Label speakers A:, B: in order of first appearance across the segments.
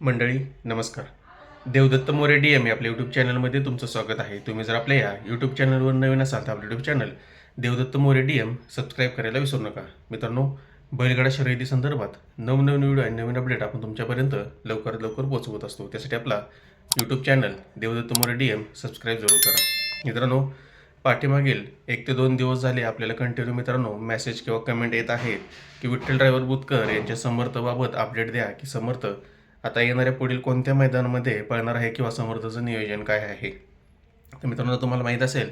A: मंडळी नमस्कार. Devdatta More D M आपल्या यूट्यूब चॅनलमध्ये तुमचं स्वागत आहे. तुम्ही जर आपल्या या यूट्यूब चॅनलवर नवीन असाल तर आपलं YouTube channel Devdatta More D M subscribe करायला विसरू नका. मित्रांनो बैलगाडा शर्यती संदर्भात नवनवीन व्हिडिओ आणि नवीन अपडेट आपण तुमच्यापर्यंत लवकरात लवकर पोहोचवत असतो. त्यासाठी आपला YouTube channel Devdatta More D M subscribe जरूर करा. मित्रांनो पाठीमागील एक ते दोन दिवस झाले आपल्याला कंटिन्यू मित्रांनो मेसेज किंवा कमेंट येत आहेत की विठ्ठल ड्रायव्हर बुतकर यांच्या समर्थबाबत अपडेट द्या की समर्थ आता येणाऱ्या पुढील कोणत्या मैदानामध्ये पळणार आहे किंवा समर्थचं नियोजन काय आहे? तर मित्रांनो तुम्हाला माहीत असेल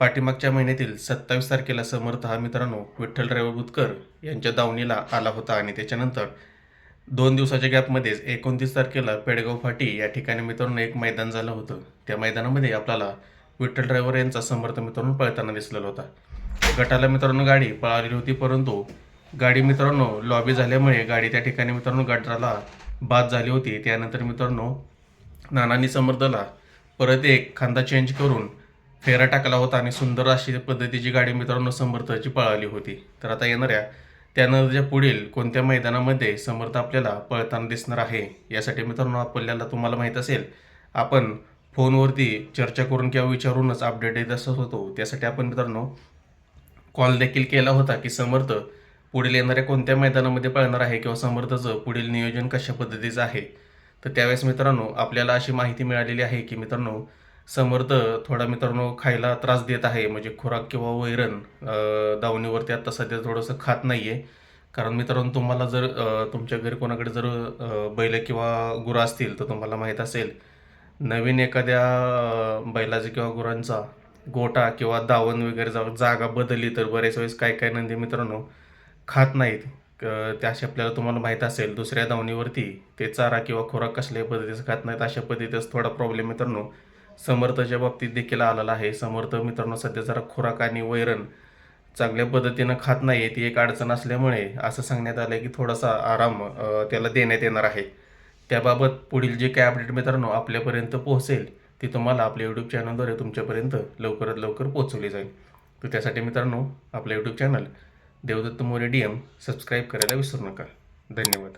A: पाठीमागच्या महिन्यातील सत्तावीस तारखेला समर्थ हा मित्रांनो विठ्ठल ड्रायव्हर बुतकर यांच्या दावणीला आला होता आणि त्याच्यानंतर दोन दिवसाच्या गॅपमध्येच एकोणतीस तारखेला पेडगाव फाटी या ठिकाणी मित्रांनो एक मैदान झालं होतं. त्या मैदानामध्ये आपल्याला विठ्ठल ड्रायव्हर यांचा समर्थ मित्रांनो पळताना दिसलेला होता. गटाला मित्रांनो गाडी पळालेली होती परंतु गाडी मित्रांनो लॉबी झाल्यामुळे गाडी त्या ठिकाणी मित्रांनो गटाला बाद झाली होती. त्यानंतर मित्रांनो नानांनी समर्थला परत एक खांदा चेंज करून फेरा टाकला होता आणि सुंदर अशी पद्धतीची गाडी मित्रांनो समर्थची पळाली होती. तर आता येणाऱ्या त्यानंतरच्या पुढील कोणत्या मैदानामध्ये समर्थ आपल्याला पळताना दिसणार आहे यासाठी मित्रांनो आपल्याला तुम्हाला माहीत असेल आपण फोनवरती चर्चा करून किंवा विचारूनच अपडेट देत असत होतो. त्यासाठी आपण मित्रांनो कॉल देखील केला होता की समर्थ पुढील येणाऱ्या कोणत्या मैदानामध्ये पळणार आहे किंवा समर्थचं पुढील नियोजन कशा पद्धतीचं आहे? तर त्यावेळेस मित्रांनो आपल्याला अशी माहिती मिळालेली आहे की मित्रांनो समर्थ थोडा मित्रांनो खायला त्रास देत आहे. म्हणजे खुराक किंवा वैरण दावणीवरती आता सध्या थोडंसं खात नाही आहे कारण मित्रांनो तुम्हाला जर तुमच्या घरी कोणाकडे जर बैल किंवा गुरं असतील तर तुम्हाला माहीत असेल नवीन एखाद्या बैलाचा किंवा गुरांचा गोटा किंवा दावण वगैरे जा जागा बदलली तर बरेच वेळेस काय काय नंदी मित्रांनो खात नाहीत. क- त्या आपल्याला तुम्हाला माहीत असेल दुसऱ्या दावणीवरती ते चारा किंवा खुराक कसल्याही पद्धतीचं खात नाहीत. अशा पद्धतीचा थोडा प्रॉब्लेम मित्रांनो. समर्थच्या बाबतीत देखील आलेला आहे. समर्थ मित्रांनो सध्या जरा खुराक आणि वैरण चांगल्या पद्धतीनं खात नाही ती एक अडचण असल्यामुळे असं सांगण्यात आलं की थोडासा आराम त्याला देण्यात येणार आहे. त्याबाबत पुढील जे काय अपडेट मित्रांनो आपल्यापर्यंत पोहोचेल ती तुम्हाला आपल्या यूट्यूब चॅनलद्वारे तुमच्यापर्यंत लवकरात लवकर पोहोचवली जाईल. तर त्यासाठी मित्रांनो आपलं YouTube channel Devdatta More D M subscribe करायला विसरू नका. धन्यवाद.